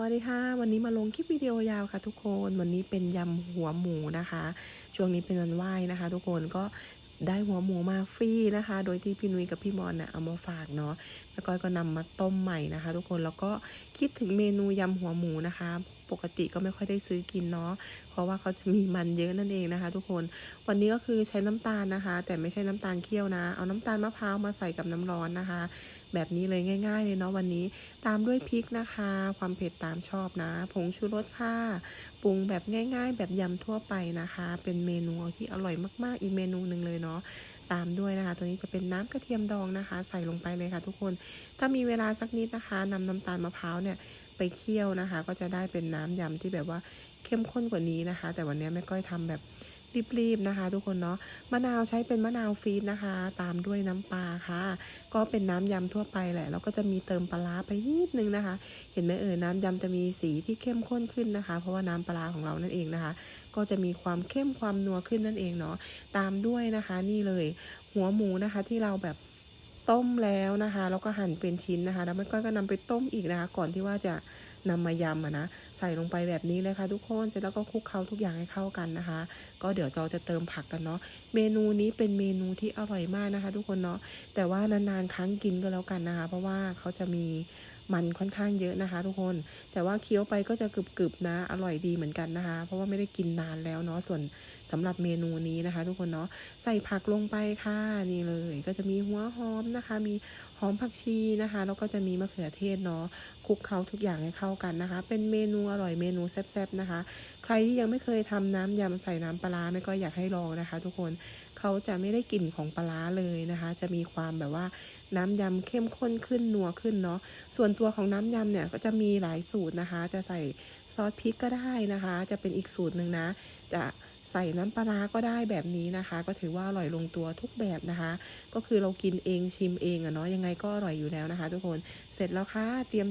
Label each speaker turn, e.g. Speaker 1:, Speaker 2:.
Speaker 1: วัสดีค่ะ วันนี้มาลงคลิปวิดีโอยาวค่ะทุกคนวันนี้เป็นยำหัวหมูนะคะ ช่วงนี้เป็นวันไหว้นะคะ ทุกคนก็ได้หัวหมูมาฟรีนะคะ โดยที่พี่นุ้ยกับพี่มอนเนี่ยเอามาฝากเนาะแล้วก็ก็นำมาต้มใหม่นะคะ ทุกคนแล้วก็คิดถึงเมนูยำหัวหมูนะคะปกติก็ไม่ค่อยได้ซื้อกินเนาะเพราะว่าเขาจะมีมันเยอะนั่นเองนะคะ ทุกคนวันนี้ก็คือใช้น้ำตาลนะคะ แต่ไม่ใช่น้ำตาลเคี่ยวนะ เอาน้ำตาลมะพร้าวมาใส่กับน้ำร้อนนะคะ แบบนี้เลยง่าย ๆ เลยเนาะวันนี้ตามด้วยพริกนะคะ ความเผ็ดตามชอบนะ ผงชูรสค่ะปรุงแบบง่าย ๆ แบบยำทั่วไปนะคะ เป็นเมนูที่อร่อยมากๆอีกเมนูหนึ่งเลยเนาะตามด้วยนะคะ ตัวนี้จะเป็นน้ำกระเทียมดองนะคะ ใส่ลงไปเลยค่ะ ทุกคนถ้ามีเวลาสักนิดนะคะนำน้ำตาลมะพร้าวเนี่ย ไปเคี่ยวนะคะ ก็จะได้เป็นน้ำยำที่แบบว่าเข้มข้นกว่านี้นะคะ แต่วันนี้แม่ก้อยทำแบบรีบๆนะคะ ทุกคนเนาะมะนาวใช้เป็นมะนาวฟีดนะคะ ตามด้วยน้ำปลาค่ะ ก็เป็นน้ำยำทั่วไปแหละแล้วก็จะมีเติมปลาร้าไปนิดนึงนะคะ เห็นไหมเอ่ยน้ำยำจะมีสีที่เข้มข้นขึ้นนะคะ เพราะว่าน้ำปลาของเรานั่นเองนะคะ ก็จะมีความเข้มความนัวขึ้นนั่นเองเนาะตามด้วยนะคะ นี่เลย หัวหมูนะคะที่เราแบบ ต้มแล้วนะคะ แล้วก็หั่นเป็นชิ้นนะคะ แล้วมันก็ก็นำไปต้มอีกนะคะ ก่อนที่ว่าจะนำมายำนะใส่ลงไปแบบนี้เลยค่ะทุกคนเสร็จแล้วก็คลุกเคล้าทุกอย่างให้เข้ากันนะคะ ก็เดี๋ยวเราจะเติมผักกันเนาะเมนูนี้เป็นเมนูที่อร่อยมากนะคะ ทุกคนเนาะแต่ว่านานๆครั้งกินก็แล้วกันนะคะ เพราะว่าเขาจะมีมันค่อนข้างเยอะนะคะ ทุกคน แต่ว่าเคี้ยวไปก็จะกรึบๆนะ อร่อยดีเหมือนกันนะคะ เพราะว่าไม่ได้กินนานแล้วเนาะ ส่วนสำหรับเมนูนี้นะคะ ทุกคนเนาะ ใส่ผักลงไปค่ะ นี่เลย ก็จะมีหัวหอมนะคะ มีหอมผักชีนะคะ แล้วก็จะมีมะเขือเทศเนาะ คลุกเคล้าทุกอย่างให้เข้ากันนะคะ เป็นเมนูอร่อยเมนูแซ่บๆนะคะ ใครที่ยังไม่เคยทำน้ำยำใส่น้ำปลาร้าไม่ก็อยากให้ลองนะคะ ทุกคน เขาจะไม่ได้กลิ่นของปลาร้าเลยนะคะ จะมีความแบบว่าน้ำยำเข้มข้นขึ้นนัวขึ้นเนาะ ส่วนตัวของน้ำยำเนี่ยก็จะมีหลายสูตรนะคะ จะใส่ซอสพริกก็ได้นะคะ จะเป็นอีกสูตรหนึ่งนะ จะใส่น้ำปลาก็ได้แบบนี้นะคะ ก็ถือว่าอร่อยลงตัวทุกแบบนะคะ ก็คือเรากินเองชิมเองอะเนาะยังไงก็อร่อยอยู่แล้วนะคะ ทุกคนเสร็จแล้วค่ะเตรียม